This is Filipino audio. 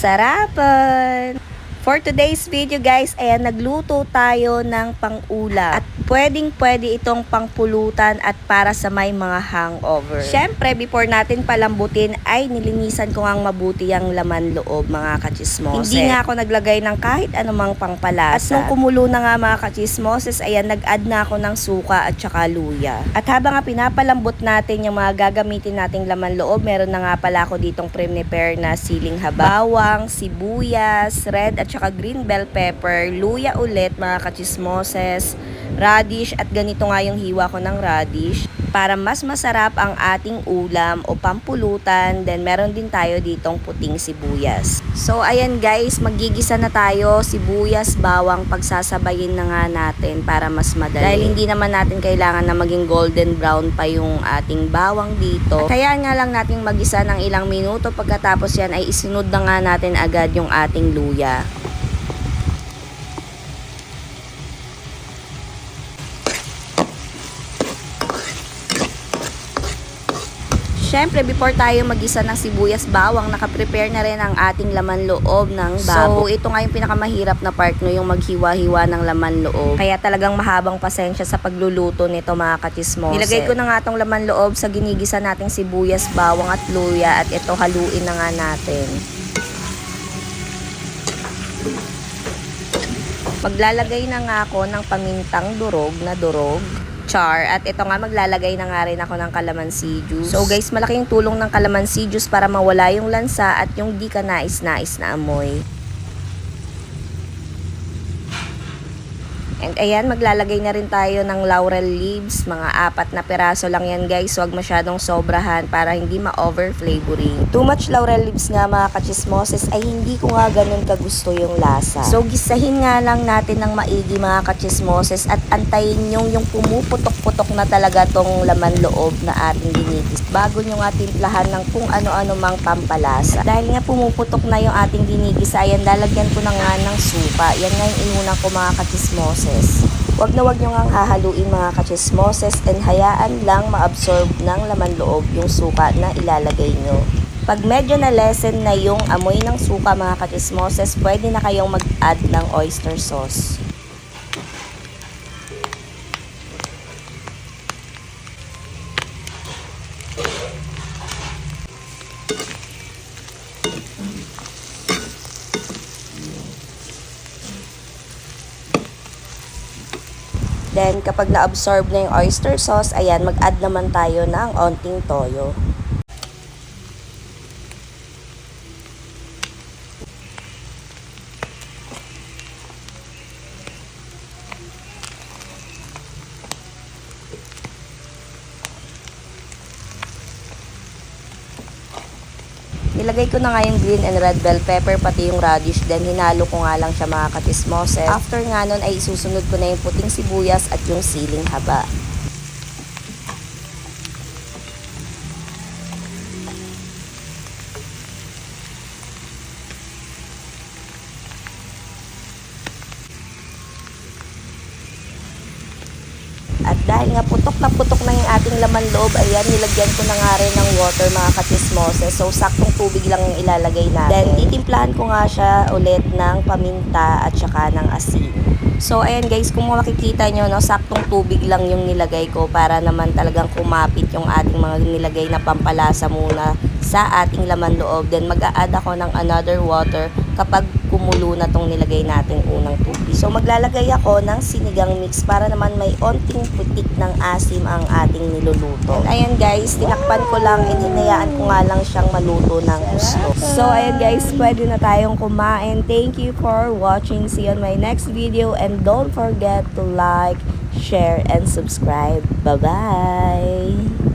sarapan! For today's video guys, ayan nagluto tayo ng pang-ulam. At pwedeng pwede itong pangpulutan at para sa may mga hangover. Siyempre, before natin palambutin ay nilinisan ko ngang mabuti ang laman loob mga kachismoses. Hindi nga ako naglagay ng kahit anumang pangpalasa. At nung kumulo na nga mga kachismoses, ayan nag-add na ako ng suka at saka luya. At habang nga pinapalambot natin yung mga gagamitin nating laman loob, meron na nga pala ako ditong prepare na siling haba, bawang, sibuyas, red at saka green bell pepper, luya ulit mga kachismoses, radish at ganito nga yung hiwa ko ng radish para mas masarap ang ating ulam o pampulutan. Then meron din tayo ditong puting sibuyas. So ayan guys, magigisa na tayo sibuyas, bawang pagsasabayin na nga natin para mas madali. Dahil hindi naman natin kailangan na maging golden brown pa yung ating bawang dito. Kaya nga lang natin magisa ng ilang minuto pagkatapos yan ay isunod na nga natin agad yung ating luya. Siyempre, before tayo magisa ng sibuyas bawang, nakaprepare na rin ang ating laman loob ng babo. So, ito nga yung pinakamahirap na part no, yung maghiwa-hiwa ng laman loob. Kaya talagang mahabang pasensya sa pagluluto nito mga katismose. Nilagay ko na nga tong laman loob sa ginigisa nating sibuyas, bawang at luya at ito haluin na nga natin. Maglalagay na nga ako ng pamintang durog na durog char. At ito nga, maglalagay na nga rin ako ng calamansi juice. So guys, malaking tulong ng calamansi juice para mawala yung lansa at yung di ka nais-nais na amoy. And ayan, maglalagay na rin tayo ng laurel leaves. Mga apat na peraso lang yan guys. Huwag masyadong sobrahan para hindi ma-over flavoring. Too much laurel leaves nga mga kachismoses ay hindi ko nga ganun kagusto yung lasa. So gisahin nga lang natin ng maigi mga kachismoses at antayin yung yung pumuputok-putok na talaga tong laman loob na ating ginigis. Bago nyo nga timplahan ng kung ano-ano mang pampalasa. Dahil nga pumuputok na yung ating ginigis, ayan lalagyan ko na nga ng suka. Yan nga yung inunang ko mga kachismoses chismoses. Huwag na huwag nyo nga hahaluin mga kachismoses and hayaan lang maabsorb ng laman loob yung suka na ilalagay nyo. Pag medyo na lessen na yung amoy ng suka mga kachismoses, pwede na kayong mag-add ng oyster sauce. Then, kapag na-absorb na yung oyster sauce, ayan, mag-add naman tayo ng onting toyo. Nilagay ko na nga yung green and red bell pepper pati yung radish then hinalo ko nga lang siya mga katismoses. After nga nun ay isusunod ko na yung puting sibuyas at yung siling haba. Dahil nga putok na putok na yung ating laman loob, ayan, nilagyan ko na nga rin ng water mga katismoses. So, saktong tubig lang yung ilalagay natin. Then, titimplahan ko nga siya ulit ng paminta at saka ng asin. So, ayan guys, kung makikita nyo, no, saktong tubig lang yung nilagay ko para naman talagang kumapit yung ating mga nilagay na pampalasa muna sa ating laman loob. Then, mag-a-add ako ng another water kapag kumulo na tong nilagay natin unang tubig. So, maglalagay ako ng sinigang mix para naman may onting putik ng asim ang ating niluluto. And ayan guys, tinakpan ko lang and hinayaan ko nga lang siyang maluto ng gusto. So, ayan guys, pwede na tayong kumain. Thank you for watching. See you on my next video and don't forget to like, share, and subscribe. Bye-bye!